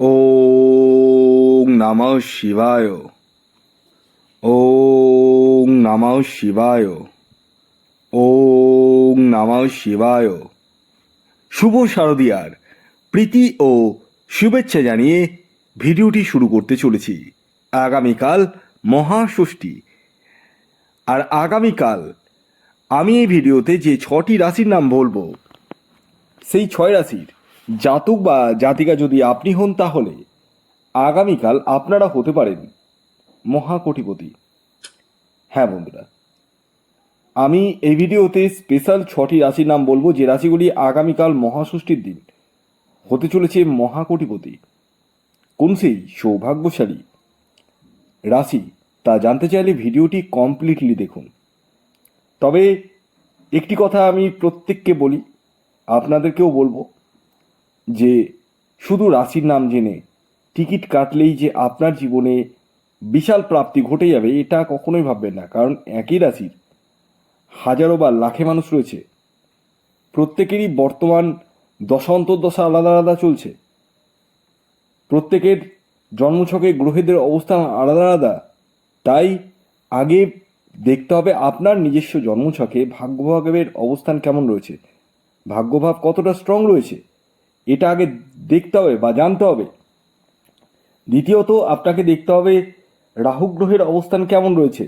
ওং নমঃ শিবায়। ওং নমঃ শিবায়। ওং নমঃ শিবায়। শুভ শারদিয়ার প্রীতি ও শুভেচ্ছা জানিয়ে ভিডিওটি শুরু করতে চলেছি। আগামীকাল মহাষষ্ঠী। আর আগামীকাল আমি এই ভিডিওতে যে ছটি রাশির নাম বলব, সেই ছয় রাশির জাতক বা জাতিকা যদি আপনি হন তাহলে আগামীকাল আপনারা হতে পারেন মহাকোটিপতি। হ্যাঁ বন্ধুরা, আমি এই ভিডিওতে স্পেশাল ছটি রাশির নাম বলব। যে রাশিগুলি আগামীকাল মহাষষ্ঠীর দিন হতে চলেছে মহাকোটিপতি। কোন সেই সৌভাগ্যশালী রাশি তা জানতে চাইলে ভিডিওটি কমপ্লিটলি দেখুন। তবে একটি কথা আমি প্রত্যেককে বলি, আপনাদেরকেও বলব যে শুধু রাশির নাম জেনে টিকিট কাটলেই যে আপনার জীবনে বিশাল প্রাপ্তি ঘটে যাবে, এটা কখনোই ভাববেন না। কারণ একই রাশির হাজারো বা লাখে মানুষ রয়েছে। প্রত্যেকেরই বর্তমান দশান্তর্দশা আলাদা আলাদা চলছে। প্রত্যেকের জন্মছকে গ্রহেদের অবস্থান আলাদা আলাদা। তাই আগে দেখতে হবে আপনার নিজস্ব জন্মছকে, ভাগ্যভাবের অবস্থান কেমন রয়েছে। ভাগ্যভাব কতটা স্ট্রং রয়েছে। এটা আগে দেখতে হবে বা জানতে হবে। দ্বিতীয়ত, আপনাকে দেখতে হবে রাহু গ্রহের অবস্থান কেমন রয়েছে।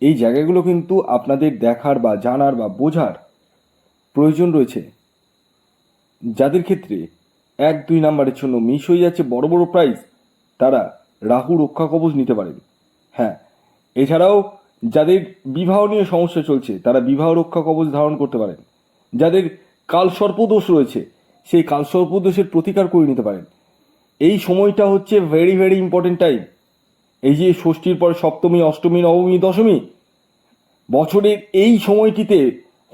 এই জায়গাগুলো কিন্তু আপনাদের দেখার বা জানার বা বোঝার প্রয়োজন রয়েছে। যাদের ক্ষেত্রে এক, দুই নাম্বারের জন্য মিস হয়ে যাচ্ছে বড় বড় প্রাইজ তারা রাহু রক্ষা কবচ নিতে পারেন। হ্যাঁ এছাড়াও যাদের বিবাহ নিয়ে সমস্যা চলছে, তারা বিবাহ রক্ষা কবচ ধারণ করতে পারেন। যাদের কালসর্পদোষ রয়েছে সেই কালসর্পদোষের প্রতিকার করে নিতে পারেন। এই সময়টা হচ্ছে ভেরি ভেরি ইম্পর্টেন্ট টাইম এই যে ষষ্ঠীর পরে সপ্তমী, অষ্টমী, নবমী, দশমী, বছরের এই সময়টিতে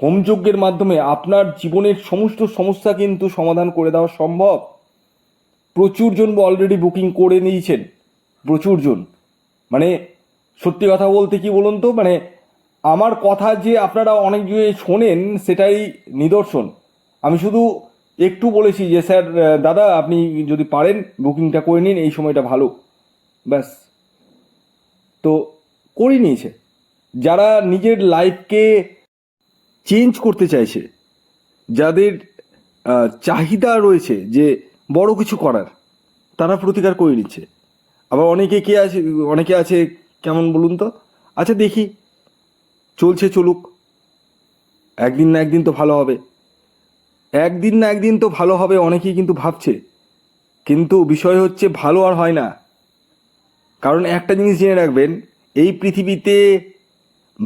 হোমযজ্ঞের মাধ্যমে আপনার জীবনের সমস্ত সমস্যা কিন্তু সমাধান করে দেওয়া সম্ভব। প্রচুর জন অলরেডি বুকিং করে নিয়েছেন, প্রচুর জন। মানে সত্যি কথা বলতে কি বলুন তো মানে আমার কথা যে আপনারা অনেক শোনেন, সেটাই নিদর্শন। আমি শুধু একটু বলেছি যে, স্যার দাদা, আপনি যদি পারেন, বুকিংটা করে নিন, এই সময়টা ভালো। ব্যাস। তো করে নিয়েছে। যারা নিজের লাইফকে চেঞ্জ করতে চাইছে, যাদের চাহিদা রয়েছে যে বড় কিছু করার, তারা প্রতিকার করে নিচ্ছে। আবার অনেকে কে আছে, অনেকে আছে, কেমন বলুন তো? আচ্ছা দেখি। চলছে চলুক। একদিন না একদিন তো ভালো হবে। একদিন না একদিন তো ভালো হবে অনেকেই কিন্তু ভাবছে। কিন্তু বিষয় হচ্ছে ভালো আর হয় না। কারণ একটা জিনিস জেনে রাখবেন, এই পৃথিবীতে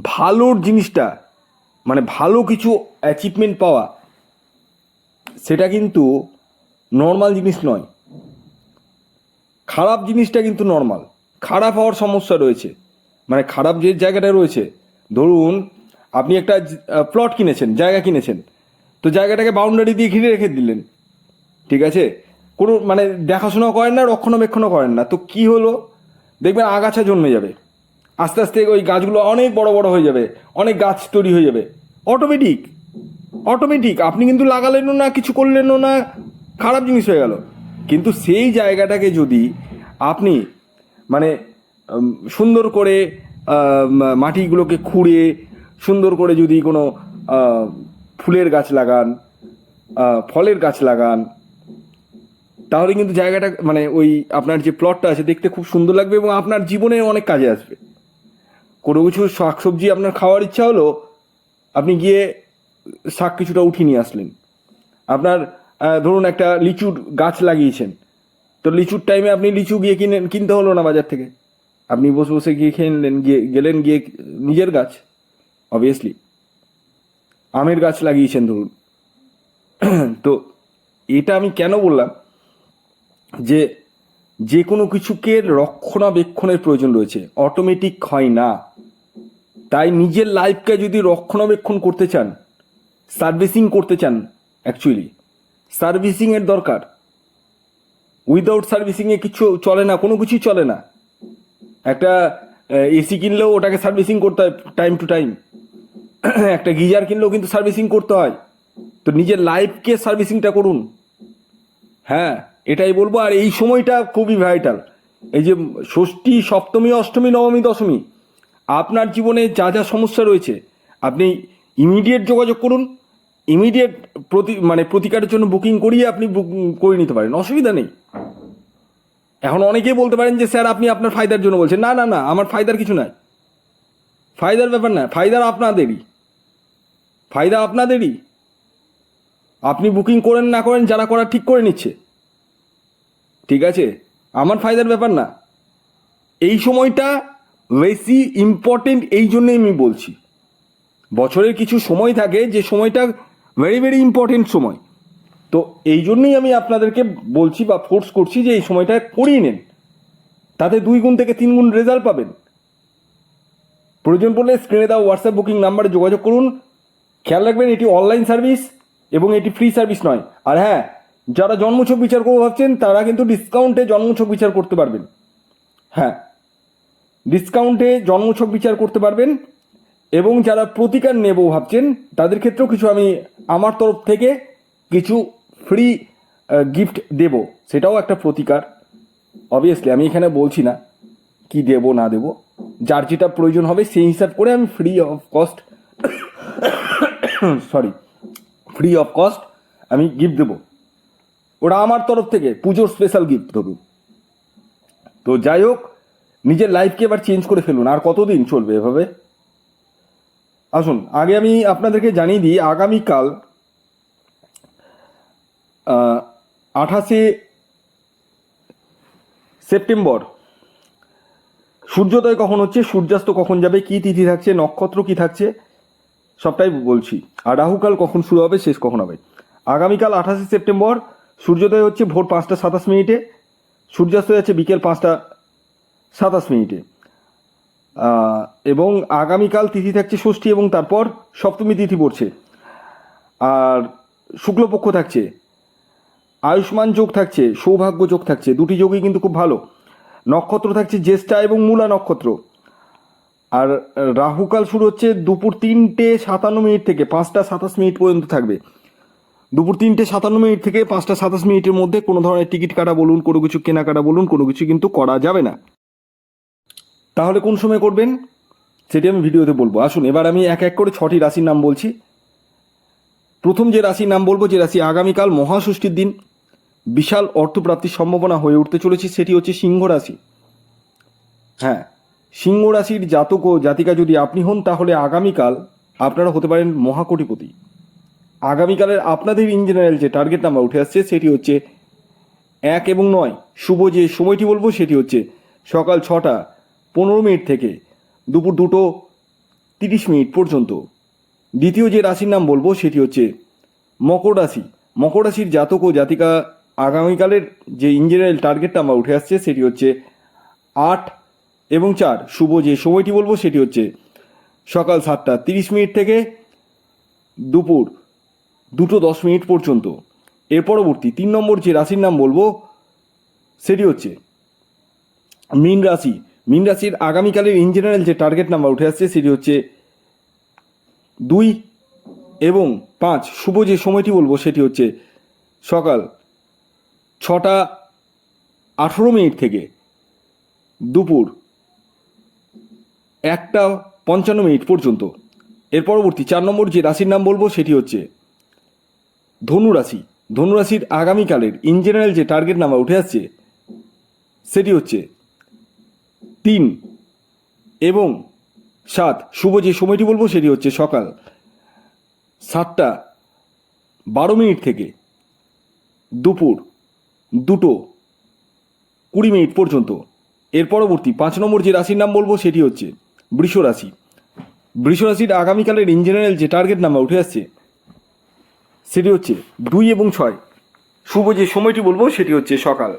ভালোর জিনিসটা মানে ভালো কিছু অ্যাচিভমেন্ট পাওয়া, সেটা কিন্তু নর্মাল জিনিস নয়। খারাপ জিনিসটা কিন্তু নর্মাল খারাপ হওয়ার সমস্যা রয়েছে। মানে খারাপ যে জায়গাটা রয়েছে, ধরুন আপনি একটা প্লট কিনেছেন, জায়গা কিনেছেন। তো জায়গাটাকে বাউন্ডারি দিয়ে ঘিরে রেখে দিলেন। ঠিক আছে? কোনো মানে দেখাশোনা করেন না, রক্ষণাবেক্ষণও করেন না। তো কি হলো? দেখবেন আগাছা জন্মে যাবে। আস্তে আস্তে ওই গাছগুলো অনেক বড় বড় হয়ে যাবে, অনেক গাছ তৈরি হয়ে যাবে। অটোমেটিক অটোমেটিক আপনি কিন্তু লাগালেনও না, কিছু করলেনও না, খারাপ জিনিস হয়ে গেল। কিন্তু সেই জায়গাটাকে যদি আপনি মানে সুন্দর করে মাটিগুলোকে খুঁড়ে, সুন্দর করে যদি কোনো ফুলের গাছ লাগান ফলের গাছ লাগান। তাহলে কিন্তু জায়গাটা মানে ওই আপনার যে প্লটটা আছে দেখতে খুব সুন্দর লাগবে এবং আপনার জীবনে অনেক কাজে আসবে। কোনো কিছু শাক সবজি আপনার খাওয়ার ইচ্ছা হলো, আপনি গিয়ে শাক কিছুটা উঠিয়ে নিয়ে আসলেন। আপনার ধরুন একটা লিচুর গাছ লাগিয়েছেন, তো লিচুর টাইমে আপনি লিচু গিয়ে কিনে, কিনতে হলো না বাজার থেকে? আপনি বসে বসে গিয়ে খেয়ে নিলেন গিয়ে গেলেন গিয়ে নিজের গাছ অবভিয়াসলি আমের গাছ লাগিয়েছেন ধরুন। তো এটা আমি কেন বললাম? যে যে কোনো কিছুকে রক্ষণাবেক্ষণের প্রয়োজন রয়েছে। অটোমেটিক হয় না। তাই নিজের লাইফকে যদি রক্ষণাবেক্ষণ করতে চান সার্ভিসিং করতে চান অ্যাকচুয়ালি সার্ভিসিংয়ের দরকার। উইদাউট সার্ভিসিংয়ে কিছু চলে না, কোনো কিছুই চলে না। একটা এসি কিনলেও ওটাকে সার্ভিসিং করতে হয় টাইম টু টাইম একটা গিজার কিনলেও কিন্তু সার্ভিসিং করতে হয়। তো নিজের লাইফকে সার্ভিসিংটা করুন। হ্যাঁ এটাই বলব। আর এই সময়টা খুবই ভাইটাল এই যে ষষ্ঠী, সপ্তমী, অষ্টমী, নবমী, দশমী, আপনার জীবনে যা যা সমস্যা রয়েছে, আপনি ইমিডিয়েট যোগাযোগ করুন। ইমিডিয়েট প্রতি মানে প্রতিকারের জন্য বুকিং করিয়ে আপনি বুকিং করে নিতে পারেন। অসুবিধা নেই। এখন অনেকেই বলতে পারেন যে, স্যার, আপনি আপনার ফায়দার জন্য বলছেন। না না না, আমার ফায়দার কিছু নাই। ফায়দার ব্যাপার না, ফায়দার আপনাদেরই। ফায়দা আপনাদেরই। আপনি বুকিং করেন না করেন, যারা করা ঠিক করে নিচ্ছে। ঠিক আছে? আমার ফায়দার ব্যাপার না। এই সময়টা বেশি ইম্পর্টেন্ট এই জন্যই আমি বলছি। বছরের কিছু সময় থাকে, যে সময়টা ভেরি ভেরি ইম্পর্টেন্ট সময়। তো এই জন্যই আমি আপনাদেরকে বলছি বা ফোর্স করছি যে এই সময়টা করিয়ে নেন। তাতে দুই গুণ থেকে তিন গুণ রেজাল্ট পাবেন। প্রয়োজন পড়লে স্ক্রিনে দেওয়া হোয়াটসঅ্যাপ বুকিং নাম্বারে যোগাযোগ করুন। খেয়াল রাখবেন, এটি অনলাইন সার্ভিস এবং এটি ফ্রি সার্ভিস নয়। আর হ্যাঁ যারা জন্মছক বিচার করব ভাবছেন, তারা কিন্তু ডিসকাউন্টে জন্মছক বিচার করতে পারবেন। হ্যাঁ ডিসকাউন্টে জন্মছক বিচার করতে পারবেন এবং যারা প্রতিকার নেব ভাবছেন, তাদের ক্ষেত্রেও কিছু আমি আমার তরফ থেকে কিছু ফ্রি গিফট দেব। সেটাও একটা প্রতিকার। অবভিয়াসলি আমি এখানে বলছি না কি দেব, না দেব। যার যেটা প্রয়োজন হবে, সেই হিসাব করে আমি free of cost sorry free of cost আমি গিফট দেবো। ওটা আমার তরফ থেকে পুজোর স্পেশাল গিফট ধরুন। তো যাই হোক, নিজের লাইফকে এবার চেঞ্জ করে ফেলুন। আর কতদিন চলবে এভাবে? আসুন, আগে আমি আপনাদেরকে জানিয়ে দিই, আগামীকাল আঠাশে সেপ্টেম্বর, সূর্যোদয় কখন হচ্ছে, সূর্যাস্ত কখন যাবে, কি তিথি থাকছে, নক্ষত্র কি থাকছে সবটাই বলছি। আর রাহুকাল কখন শুরু হবে, শেষ কখন হবে? আগামীকাল আঠাশে সেপ্টেম্বর, সূর্যোদয় হচ্ছে ভোর পাঁচটা সাতাশ মিনিটে সূর্যাস্ত যাচ্ছে বিকেল পাঁচটা সাতাশ মিনিটে। এবং আগামীকাল তিথি থাকছে ষষ্ঠী এবং তারপর সপ্তমী তিথি পড়ছে। আর শুক্লপক্ষ থাকছে। আয়ুষ্মান যোগ থাকছে, সৌভাগ্য যোগ থাকছে। দুটি যোগই কিন্তু খুব ভালো। নক্ষত্র থাকছে জ্যেষ্ঠা এবং মূলা নক্ষত্র। আর রাহুকাল শুরু হচ্ছে দুপুর তিনটে সাতান্ন মিনিট থেকে, পাঁচটা সাতাশ মিনিট পর্যন্ত থাকবে। দুপুর তিনটে সাতান্ন মিনিট থেকে পাঁচটা সাতাশ মিনিটের মধ্যে কোনো ধরনের টিকিট কাটা বলুন, কোনো কিছু কেনাকাটা বলুন, কোনো কিছু কিন্তু করা যাবে না। তাহলে কোন সময় করবেন? সেটি আমি ভিডিওতে বলব। আসুন, এবার আমি এক এক করে ছটি রাশির নাম বলছি। প্রথম যে রাশির নাম বলব, যে রাশি আগামীকাল মহাষষ্ঠীর দিন, বিশাল অর্থপ্রাপ্তির সম্ভাবনা হয়ে উঠতে চলেছে, সেটি হচ্ছে সিংহ রাশি। হ্যাঁ সিংহ রাশির জাতক ও জাতিকা যদি আপনি হন, তাহলে আগামীকাল আপনারা হতে পারেন মহাকোটিপতি। আগামীকালের আপনাদের ইন জেনারেল যে টার্গেট নাম্বার উঠে আসছে, সেটি হচ্ছে এক এবং নয়। শুভ যে সময়টি বলব, সেটি হচ্ছে সকাল ছটা পনেরো মিনিট থেকে দুপুর দুটো তিরিশ মিনিট পর্যন্ত। দ্বিতীয় যে রাশির নাম বলব, সেটি হচ্ছে মকর রাশি। মকর রাশির জাতক ও জাতিকা আগামীকালের যে ইন জেনারেল টার্গেট নাম্বার উঠে আসছে, সেটি হচ্ছে আট এবং চার, শুভ যে সময়টি বলব সেটি হচ্ছে সকাল সাতটা তিরিশ মিনিট থেকে দুপুর দুটো দশ মিনিট পর্যন্ত। এর পরবর্তী তিন নম্বর যে রাশির নাম বলব সেটি হচ্ছে মীন রাশি। মীন রাশির আগামীকালের ইন জেনারেল যে টার্গেট নাম্বার উঠে আসছে সেটি হচ্ছে দুই এবং পাঁচ। শুভ যে সময়টি বলব সেটি হচ্ছে সকাল ছটা আঠেরো মিনিট থেকে দুপুর একটা পঞ্চান্ন মিনিট পর্যন্ত। এর পরবর্তী চার নম্বর যে রাশির নাম বলব সেটি হচ্ছে ধনু রাশি। ধনু রাশির আগামীকালের ইন জেনারেল যে টার্গেট নাম্বার উঠে আসছে, সেটি হচ্ছে তিন এবং সাত। শুভ যে সময়টি বলব সেটি হচ্ছে সকাল সাতটা বারো মিনিট থেকে দুপুর দুটো কুড়ি মিনিট পর্যন্ত। এর পরবর্তী পাঁচ নম্বর যে রাশির নাম বলব সেটি হচ্ছে বৃষ রাশি। আগামীকালের ইন জেনারেল যে টার্গেট নাম্বার উঠে আসছে, সেটি হচ্ছে দুই এবং ছয়। শুভ যে সময়টি বলব, সেটি হচ্ছে সকাল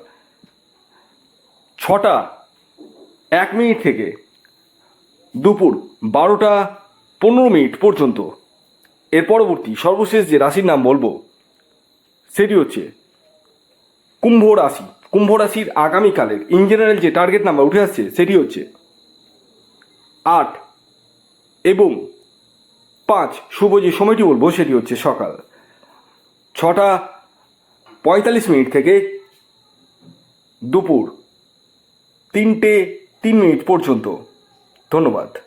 ছটা এক মিনিট থেকে দুপুর বারোটা পনেরো মিনিট পর্যন্ত। এর পরবর্তী সর্বশেষ যে রাশির নাম বলব, সেটি হচ্ছে কুম্ভ রাশি। কুম্ভ রাশির আগামীকালের ইন জেনারেল যে টার্গেট নাম্বার উঠে আসছে, সেটি হচ্ছে আট এবং পাঁচ। শুভ যে সময়টি বলব, সেটি হচ্ছে সকাল। ছটা পঁয়তাল্লিশ মিনিট থেকে দুপুর তিনটে তিন মিনিট পর্যন্ত। ধন্যবাদ।